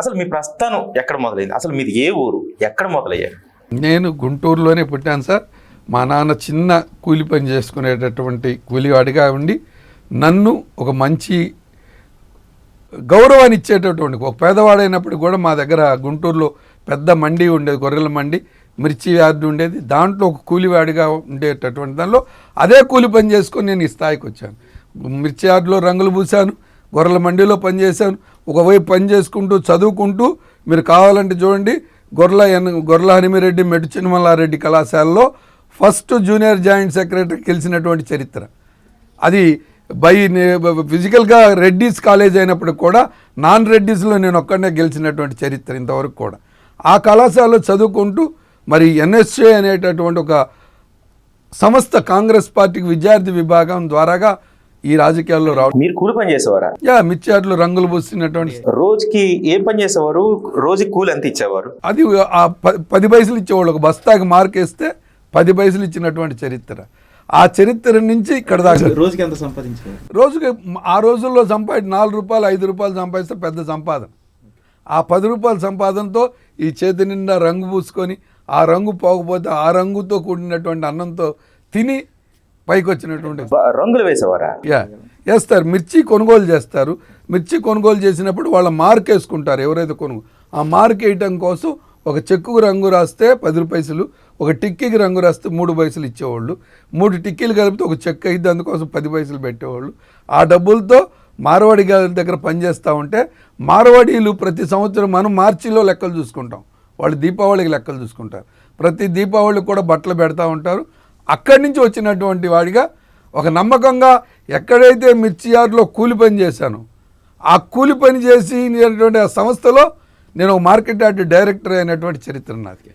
అసలు మీ ప్రస్థానం ఎక్కడ మొదలైంది? అసలు మీది ఏ ఊరు? ఎక్కడ మొదలయ్యారు? నేను గుంటూరులోనే పుట్టాను సార్. మా నాన్న చిన్న కూలి పని చేసుకునేటటువంటి కూలివాడిగా ఉండి నన్ను ఒక మంచి గౌరవాన్ని ఇచ్చేటటువంటి ఒక పేదవాడైనప్పుడు కూడా మా దగ్గర గుంటూరులో పెద్ద మండి ఉండేది గొర్రెల మండి మిర్చి యార్డు ఉండేది. దాంట్లో ఒక కూలివాడిగా ఉండేటటువంటి దానిలో అదే కూలి పని చేసుకొని నేను ఈ స్థాయికి వచ్చాను. మిర్చి యార్డులో రంగులు పూశాను గొర్రెల మండిలో పనిచేశాను ఒకవైపు పని చేసుకుంటూ చదువుకుంటూ మీరు కావాలంటే చూడండి గొర్రెల ఎన్ గొర్రెల హనిమిరెడ్డి మెట్టు చిన్నమల్లారెడ్డి కళాశాలలో ఫస్ట్ జూనియర్ జాయింట్ సెక్రటరీ గెలిచినటువంటి చరిత్ర. అది బై ఫిజికల్గా రెడ్డీస్ కాలేజ్ అయినప్పుడు కూడా నాన్ రెడ్డీస్లో నేను ఒక్కడనే గెలిచినటువంటి చరిత్ర ఇంతవరకు కూడా. ఆ కళాశాలలో చదువుకుంటూ మరి ఎన్ఎస్ఏ అనేటటువంటి ఒక సంస్థ కాంగ్రెస్ పార్టీకి విద్యార్థి విభాగం ద్వారాగా ఈ రాజకీయాల్లో రావడం మీరు కూలి పని చేసేవారా? యా మిర్చార్లు రంగులు పూసినటువంటి రోజుకి ఏం పని చేసేవారు? రోజుకి కూలి ఎంత ఇచ్చేవారు? అది ఆ పది పైసలు ఇచ్చేవాళ్ళు. ఒక బస్తాకి మార్క్ వేస్తే పది పైసలు ఇచ్చినటువంటి చరిత్ర. ఆ చరిత్ర నుంచి ఇక్కడ దాకా రోజుకి ఎంత సంపాదించేవారు? రోజుకి ఆ రోజుల్లో సంపాది నాలుగు రూపాయలు ఐదు రూపాయలు సంపాదిస్తే పెద్ద సంపాదన. ఆ పది రూపాయల సంపాదనతో ఈ చేతి నిండా రంగు పూసుకొని ఆ రంగు పోకపోతే ఆ రంగుతో కూడినటువంటి అన్నంతో తిని పైకి వచ్చినటువంటి రంగులు వేసేవారా? యా వేస్తారు. మిర్చి కొనుగోలు చేస్తారు. మిర్చి కొనుగోలు చేసినప్పుడు వాళ్ళ మార్క్ వేసుకుంటారు. ఎవరైతే కొనుగోలు ఆ మార్క్ వేయటం కోసం ఒక చెక్కుకు రంగు రాస్తే పది పైసలు ఒక టిక్కీకి రంగు రాస్తే మూడు పైసలు ఇచ్చేవాళ్ళు. మూడు టిక్కీలు కలిపితే ఒక చెక్ అయితే అందుకోసం పది పైసలు పెట్టేవాళ్ళు. ఆ డబ్బులతో మార్వాడి గారి దగ్గర పనిచేస్తూ ఉంటే మార్వాడీలు ప్రతి సంవత్సరం మనం మార్చిలో లెక్కలు చూసుకుంటాం. వాళ్ళు దీపావళికి లెక్కలు చూసుకుంటారు. ప్రతి దీపావళికి కూడా బట్టలు పెడతా ఉంటారు. అక్కడి నుంచి వచ్చినటువంటి వాడిగా ఒక నమ్మకంగా ఎక్కడైతే మిర్చి యార్డ్లో కూలి పని చేశానో ఆ కూలి పని చేసి నేటువంటి ఆ సంస్థలో నేను ఒక మార్కెట్ యార్డ్ డైరెక్టర్ అయినటువంటి చరిత్ర నాది.